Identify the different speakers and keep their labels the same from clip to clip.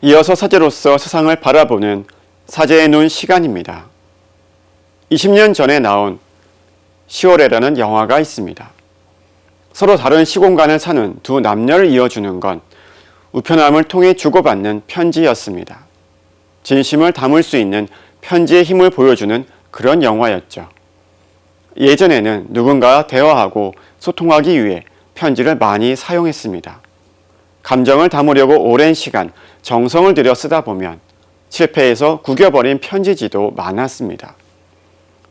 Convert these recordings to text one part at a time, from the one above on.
Speaker 1: 이어서 사제로서 세상을 바라보는 사제의 눈 시간입니다. 20년 전에 나온 10월에라는 영화가 있습니다. 서로 다른 시공간을 사는 두 남녀를 이어주는 건 우편함을 통해 주고받는 편지였습니다. 진심을 담을 수 있는 편지의 힘을 보여주는 그런 영화였죠. 예전에는 누군가와 대화하고 소통하기 위해 편지를 많이 사용했습니다. 감정을 담으려고 오랜 시간 정성을 들여 쓰다 보면 실패해서 구겨버린 편지지도 많았습니다.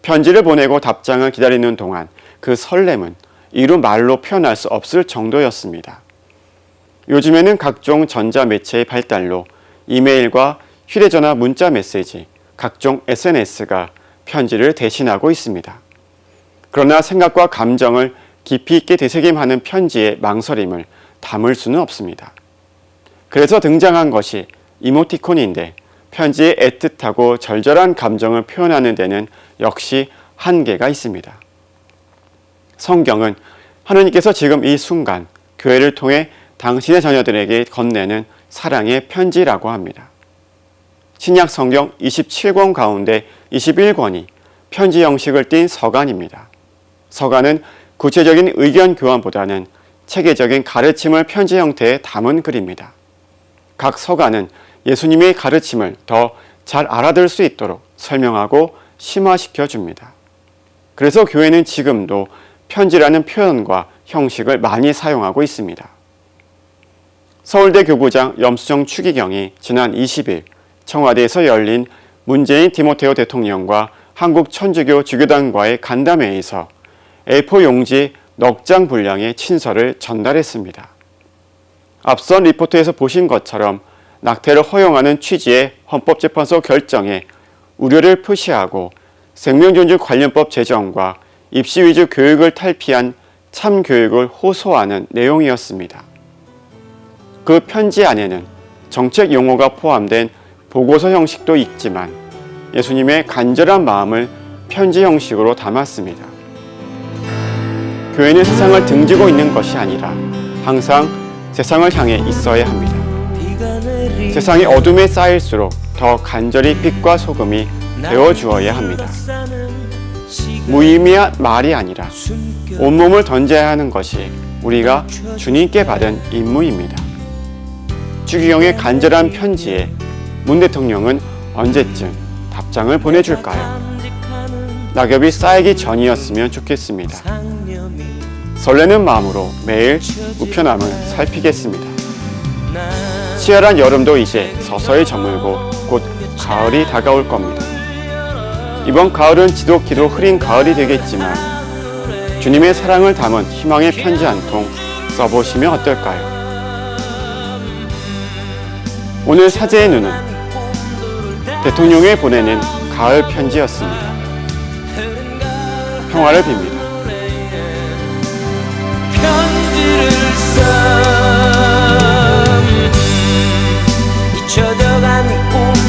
Speaker 1: 편지를 보내고 답장을 기다리는 동안 그 설렘은 이루 말로 표현할 수 없을 정도였습니다. 요즘에는 각종 전자매체의 발달로 이메일과 휴대전화 문자 메시지, 각종 SNS가 편지를 대신하고 있습니다. 그러나 생각과 감정을 깊이 있게 되새김하는 편지의 망설임을 담을 수는 없습니다. 그래서 등장한 것이 이모티콘인데 편지의 애틋하고 절절한 감정을 표현하는 데는 역시 한계가 있습니다. 성경은 하느님께서 지금 이 순간 교회를 통해 당신의 자녀들에게 건네는 사랑의 편지라고 합니다. 신약 성경 27권 가운데 21권이 편지 형식을 띤 서간입니다. 서간은 구체적인 의견 교환보다는 체계적인 가르침을 편지 형태에 담은 글입니다. 각 서간은 예수님의 가르침을 더 잘 알아들 수 있도록 설명하고 심화시켜 줍니다. 그래서 교회는 지금도 편지라는 표현과 형식을 많이 사용하고 있습니다. 서울대 교부장 염수정 추기경이 지난 20일 청와대에서 열린 문재인 디모테오 대통령과 한국 천주교 주교단과의 간담회에서 A4 용지 넉 장 분량의 친서를 전달했습니다. 앞선 리포트에서 보신 것처럼 낙태를 허용하는 취지의 헌법재판소 결정에 우려를 표시하고 생명존중 관련법 제정과 입시 위주 교육을 탈피한 참교육을 호소하는 내용이었습니다. 그 편지 안에는 정책 용어가 포함된 보고서 형식도 있지만 예수님의 간절한 마음을 편지 형식으로 담았습니다. 교회는 세상을 등지고 있는 것이 아니라 항상 세상을 향해 있어야 합니다. 세상이 어둠에 쌓일수록 더 간절히 빛과 소금이 되어 주어야 합니다. 무의미한 말이 아니라 온몸을 던져야 하는 것이 우리가 주님께 받은 임무입니다. 주기경의 간절한 편지에 문 대통령은 언제쯤 답장을 보내줄까요? 낙엽이 쌓이기 전이었으면 좋겠습니다. 설레는 마음으로 매일 우편함을 살피겠습니다. 치열한 여름도 이제 서서히 저물고 곧 가을이 다가올 겁니다. 이번 가을은 지독히도 흐린 가을이 되겠지만 주님의 사랑을 담은 희망의 편지 한 통 써보시면 어떨까요? 오늘 사제의 눈은 대통령에 보내는 가을 편지였습니다. 평화를 빕니다. Jogando um